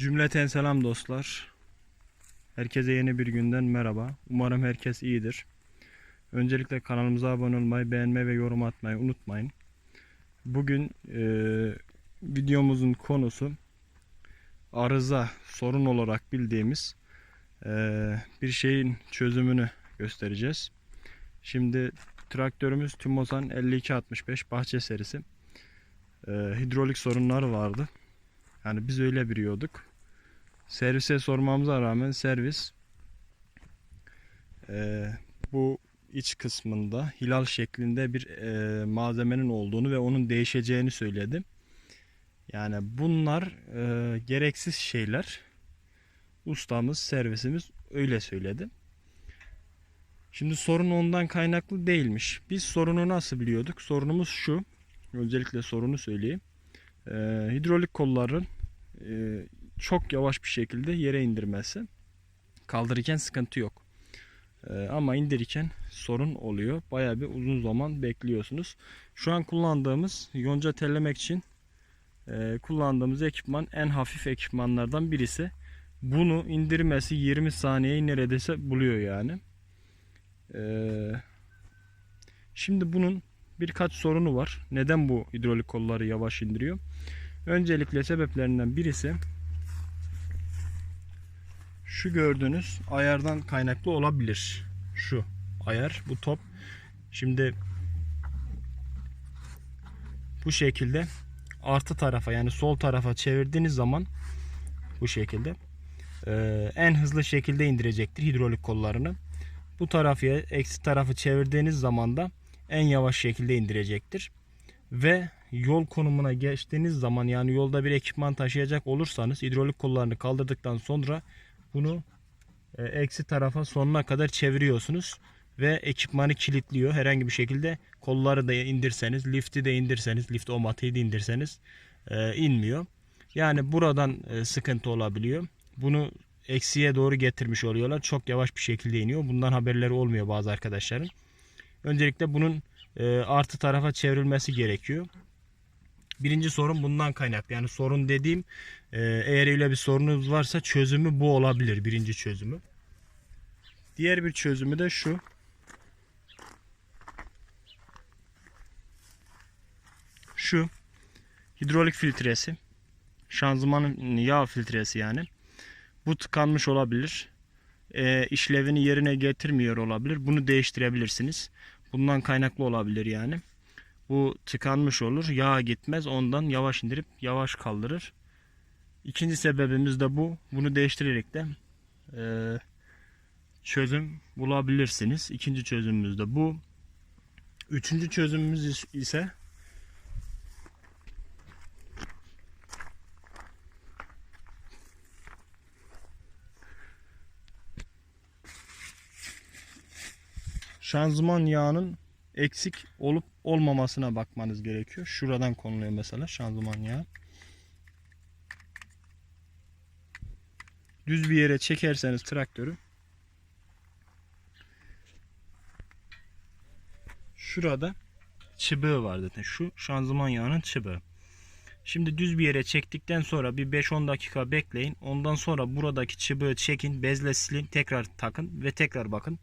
Cümleten selam dostlar. Herkese yeni bir günden merhaba. Umarım herkes iyidir. Öncelikle kanalımıza abone olmayı, beğenmeyi ve yorum atmayı unutmayın. Bugün e, videomuzun konusu arıza sorun olarak bildiğimiz e, bir şeyin çözümünü göstereceğiz. Şimdi traktörümüz Timosan 5265 bahçe serisi. E, hidrolik sorunları vardı. Yani biz öyle biliyorduk. Servise sormamıza rağmen servis eee, bu iç kısmında hilal şeklinde bir eee, malzemenin olduğunu ve onun değişeceğini söyledi. Yani bunlar eee, gereksiz şeyler. Ustamız, servisimiz öyle söyledi. Şimdi sorun ondan kaynaklı değilmiş. Biz sorunu nasıl biliyorduk? Sorunumuz şu. Öncelikle sorunu söyleyeyim. Eee, hidrolik kolların eee, çok yavaş bir şekilde yere indirmesi. Kaldırırken sıkıntı yok. Eee, ama indirirken sorun oluyor. Bayağı bir uzun zaman bekliyorsunuz. Şu an kullandığımız yonca tellemek için eee, kullandığımız ekipman en hafif ekipmanlardan birisi. Bunu indirmesi 20 saniyeyi neredeyse buluyor yani. Eee, şimdi bunun birkaç sorunu var. Neden bu hidrolik kolları yavaş indiriyor? Öncelikle sebeplerinden birisi şu gördüğünüz ayardan kaynaklı olabilir. Şu ayar, bu top. Şimdi bu şekilde artı tarafa yani sol tarafa çevirdiğiniz zaman bu şekilde eee, en hızlı şekilde indirecektir hidrolik kollarını. Bu tarafı eksi tarafı çevirdiğiniz zaman da en yavaş şekilde indirecektir. Ve yol konumuna geçtiğiniz zaman yani yolda bir ekipman taşıyacak olursanız hidrolik kollarını kaldırdıktan sonra bunu e, eksi tarafa sonuna kadar çeviriyorsunuz ve ekipmanı kilitliyor. Herhangi bir şekilde kolları da indirseniz, lifti de indirseniz, lift omatiği de indirseniz e, inmiyor. Yani buradan e, sıkıntı olabiliyor. Bunu eksiye doğru getirmiş oluyorlar. Çok yavaş bir şekilde iniyor. Bundan haberleri olmuyor bazı arkadaşların. Öncelikle bunun e, artı tarafa çevrilmesi gerekiyor. Birinci sorun bundan kaynaklı. Yani sorun dediğim e, eğer öyle bir sorunuz varsa çözümü bu olabilir. Birinci çözümü. Diğer bir çözümü de şu. Şu hidrolik filtresi. Şanzımanın yağ filtresi yani. Bu tıkanmış olabilir. E, işlevini yerine getirmiyor olabilir. Bunu değiştirebilirsiniz. Bundan kaynaklı olabilir yani. Bu tıkanmış olur. Yağ gitmez. Ondan yavaş indirip yavaş kaldırır. İkinci sebebimiz de bu. Bunu değiştirerek de e, çözüm bulabilirsiniz. İkinci çözümümüz de bu. Üçüncü çözümümüz ise şanzıman yağının eksik olup olmamasına bakmanız gerekiyor. Şuradan konuluyor mesela şanzıman yağı. Düz bir yere çekerseniz traktörü şurada çıbığı var zaten. Şu şanzıman yağının çıbığı. Şimdi düz bir yere çektikten sonra bir 5-10 dakika bekleyin. Ondan sonra buradaki çıbığı çekin, bezle silin, tekrar takın ve tekrar bakın.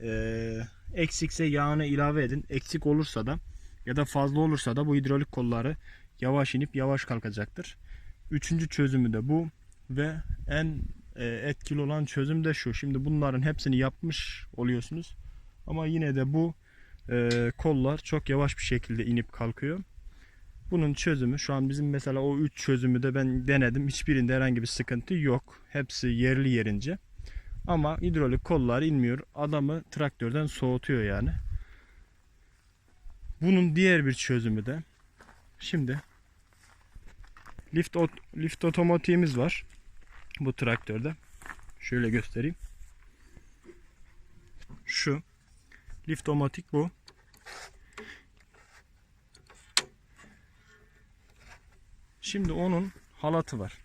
Ee, eksikse yağını ilave edin. Eksik olursa da ya da fazla olursa da bu hidrolik kolları yavaş inip yavaş kalkacaktır. Üçüncü çözümü de bu ve en e, etkili olan çözüm de şu. Şimdi bunların hepsini yapmış oluyorsunuz. Ama yine de bu e, kollar çok yavaş bir şekilde inip kalkıyor. Bunun çözümü şu an bizim mesela o üç çözümü de ben denedim. Hiçbirinde herhangi bir sıkıntı yok. Hepsi yerli yerince. Ama hidrolik kollar inmiyor. Adamı traktörden soğutuyor yani. Bunun diğer bir çözümü de şimdi lift ot- lift otomatiğimiz var bu traktörde. Şöyle göstereyim. Şu lift otomatik bu. Şimdi onun halatı var.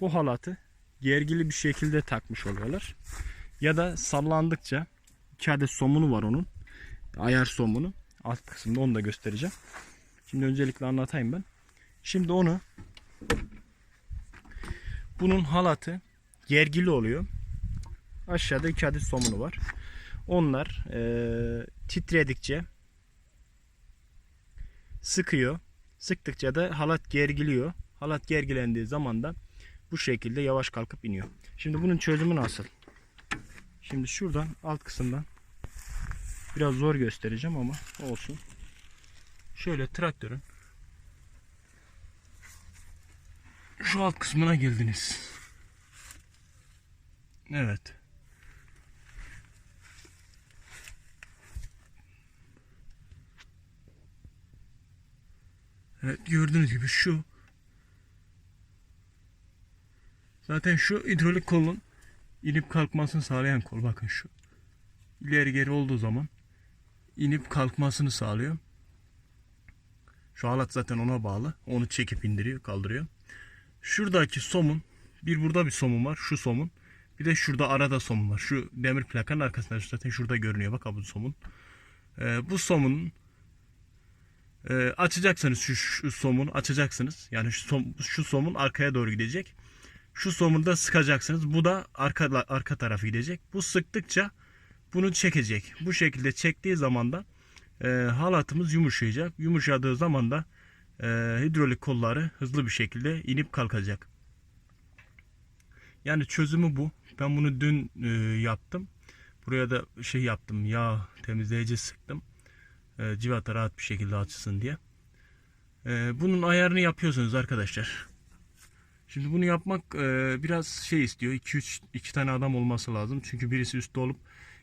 Bu halatı gergili bir şekilde takmış oluyorlar. Ya da sallandıkça iki adet somunu var onun. Ayar somunu. Alt kısımda onu da göstereceğim. Şimdi öncelikle anlatayım ben. Şimdi onu Bunun halatı gergili oluyor. Aşağıda iki adet somunu var. Onlar eee, titredikçe sıkıyor. Sıktıkça da halat gergiliyor. Halat gergilendiği zaman da bu şekilde yavaş kalkıp iniyor. Şimdi bunun çözümü nasıl? Şimdi şuradan alt kısımdan biraz zor göstereceğim ama olsun. Şöyle traktörün şu alt kısmına geldiniz. Evet. Evet gördüğünüz gibi şu zaten şu hidrolik kolun inip kalkmasını sağlayan kol bakın şu ileri geri olduğu zaman inip kalkmasını sağlıyor. Şu halat zaten ona bağlı. Onu çekip indiriyor, kaldırıyor. Şuradaki somun, bir burada bir somun var, şu somun. Bir de şurada arada somun var. Şu demir plakanın arkasında zaten şurada görünüyor. Bak bu somun. Ee, bu somunun e, açacaksınız şu, şu somunu açacaksınız. Yani şu, som, şu somun arkaya doğru gidecek. Şu somunu da sıkacaksınız. Bu da arka arka tarafı gidecek. Bu sıktıkça bunu çekecek. Bu şekilde çektiği zaman da e, halatımız yumuşayacak. Yumuşadığı zaman da e, hidrolik kolları hızlı bir şekilde inip kalkacak. Yani çözümü bu. Ben bunu dün e, yaptım. Buraya da şey yaptım. Yağ temizleyici sıktım. E, civata rahat bir şekilde açsın diye. E, bunun ayarını yapıyorsunuz arkadaşlar. Şimdi bunu yapmak e, biraz şey istiyor. 2-3 iki tane adam olması lazım. Çünkü birisi üstte olup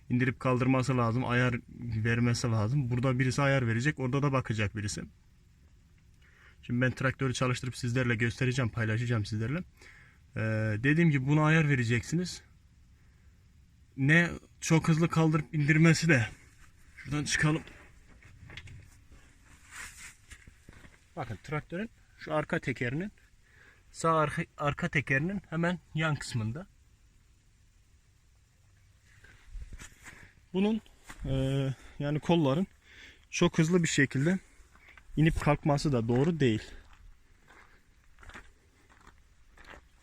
indirip kaldırması lazım. Ayar vermesi lazım. Burada birisi ayar verecek. Orada da bakacak birisi. Şimdi ben traktörü çalıştırıp sizlerle göstereceğim. Paylaşacağım sizlerle. Ee, dediğim gibi buna ayar vereceksiniz. Ne çok hızlı kaldırıp indirmesi de. Şuradan çıkalım. Bakın traktörün şu arka tekerinin sağ arka, arka tekerinin hemen yan kısmında. Bunun eee, yani kolların çok hızlı bir şekilde inip kalkması da doğru değil.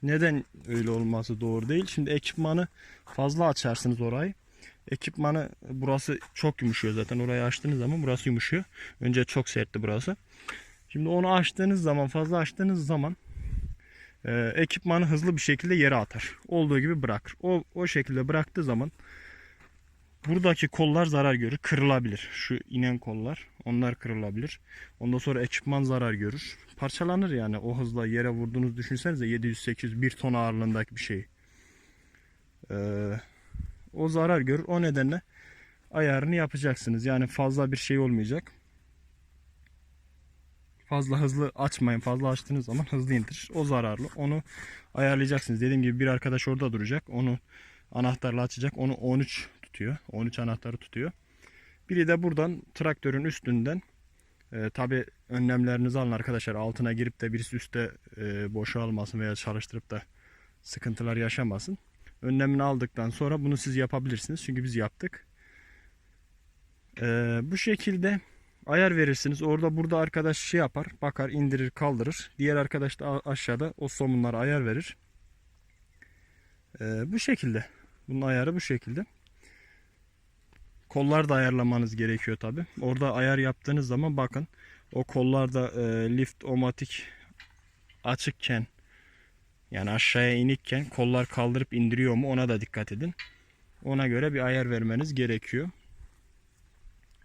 Neden öyle olması doğru değil? Şimdi ekipmanı fazla açarsınız orayı. Ekipmanı burası çok yumuşuyor zaten. Orayı açtığınız zaman burası yumuşuyor. Önce çok sertti burası. Şimdi onu açtığınız zaman fazla açtığınız zaman e, ekipmanı hızlı bir şekilde yere atar. Olduğu gibi bırakır. O, o şekilde bıraktığı zaman buradaki kollar zarar görür. Kırılabilir. Şu inen kollar. Onlar kırılabilir. Ondan sonra ekipman zarar görür. Parçalanır yani o hızla yere vurduğunuz düşünsenize 700-800 1 ton ağırlığındaki bir şey. Ee, o zarar görür. O nedenle ayarını yapacaksınız. Yani fazla bir şey olmayacak. Fazla hızlı açmayın. Fazla açtığınız zaman hızlı indirir. O zararlı. Onu ayarlayacaksınız. Dediğim gibi bir arkadaş orada duracak. Onu anahtarla açacak. Onu 13 tutuyor. 13 anahtarı tutuyor. Biri de buradan traktörün üstünden e, tabi önlemlerinizi alın arkadaşlar. Altına girip de birisi üstte e, boşalmasın veya çalıştırıp da sıkıntılar yaşamasın. Önlemini aldıktan sonra bunu siz yapabilirsiniz. Çünkü biz yaptık. E, bu şekilde ayar verirsiniz. Orada burada arkadaş şey yapar. Bakar, indirir, kaldırır. Diğer arkadaş da aşağıda o somunlara ayar verir. E, bu şekilde. Bunun ayarı bu şekilde. Kollar da ayarlamanız gerekiyor tabi. Orada ayar yaptığınız zaman bakın o kollarda e, lift otomatik açıkken yani aşağıya inikken kollar kaldırıp indiriyor mu ona da dikkat edin. Ona göre bir ayar vermeniz gerekiyor.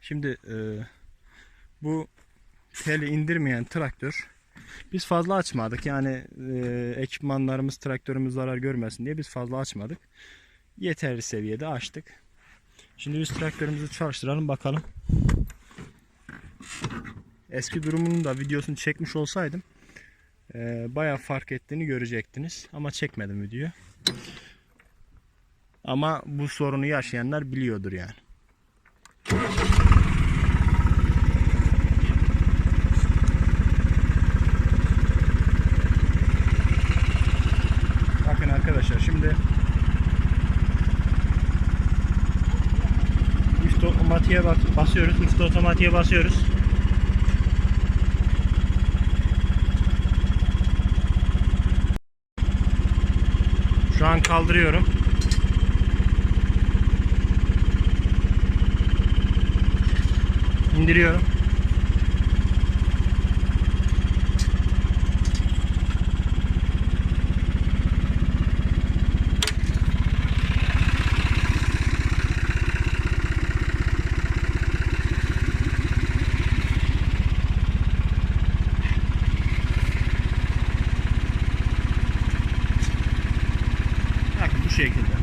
Şimdi e, bu teli indirmeyen traktör biz fazla açmadık. Yani e, ekipmanlarımız traktörümüz zarar görmesin diye biz fazla açmadık. Yeterli seviyede açtık. Şimdi biz traktörümüzü çalıştıralım bakalım. Eski durumunun da videosunu çekmiş olsaydım e, bayağı fark ettiğini görecektiniz. Ama çekmedim videoyu. Ama bu sorunu yaşayanlar biliyordur yani. Bakın arkadaşlar şimdi Üst otomatiğe bas- basıyoruz. Üst otomatiğe basıyoruz. Şu an kaldırıyorum. İndiriyorum. Bakın bu şekilde.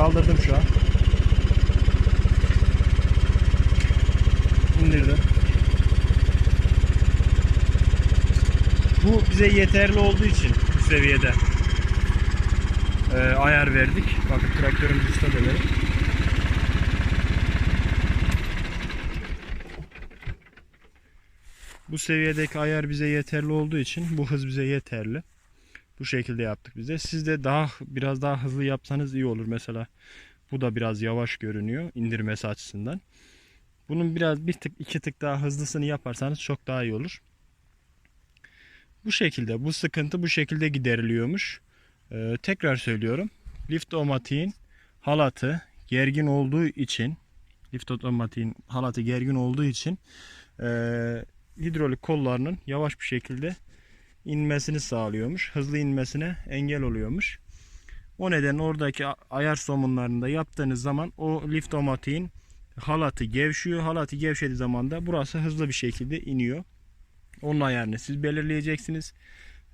Kaldırdım şu an. İndirdim. Bu bize yeterli olduğu için bu seviyede e, ayar verdik. Bakın traktörümüzü stop edelim. Bu seviyedeki ayar bize yeterli olduğu için bu hız bize yeterli. Bu şekilde yaptık bize. Siz de daha biraz daha hızlı yapsanız iyi olur. Mesela bu da biraz yavaş görünüyor indirmesi açısından. Bunun biraz bir tık iki tık daha hızlısını yaparsanız çok daha iyi olur. Bu şekilde bu sıkıntı bu şekilde gideriliyormuş. Ee, tekrar söylüyorum. Lift otomatiğin halatı gergin olduğu için lift otomatiğin halatı gergin olduğu için eee hidrolik kollarının yavaş bir şekilde inmesini sağlıyormuş. Hızlı inmesine engel oluyormuş. O nedenle oradaki ayar somunlarında yaptığınız zaman o lift omatiğin halatı gevşiyor. Halatı gevşediği zaman da burası hızlı bir şekilde iniyor. Onun ayarını siz belirleyeceksiniz.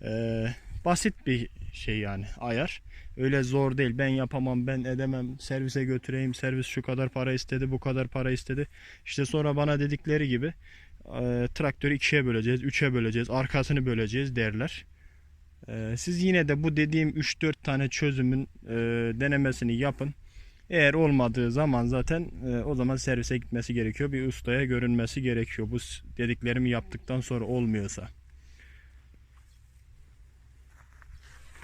Ee, basit bir şey yani ayar. Öyle zor değil. Ben yapamam, ben edemem. Servise götüreyim. Servis şu kadar para istedi, bu kadar para istedi. İşte sonra bana dedikleri gibi e, traktörü ikiye böleceğiz, üçe böleceğiz, arkasını böleceğiz derler. E, siz yine de bu dediğim 3-4 tane çözümün e, denemesini yapın. Eğer olmadığı zaman zaten e, o zaman servise gitmesi gerekiyor. Bir ustaya görünmesi gerekiyor. Bu dediklerimi yaptıktan sonra olmuyorsa.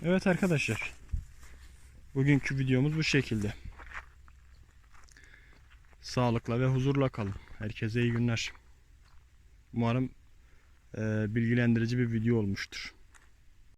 Evet arkadaşlar. Bugünkü videomuz bu şekilde. Sağlıkla ve huzurla kalın. Herkese iyi günler. Umarım e, bilgilendirici bir video olmuştur.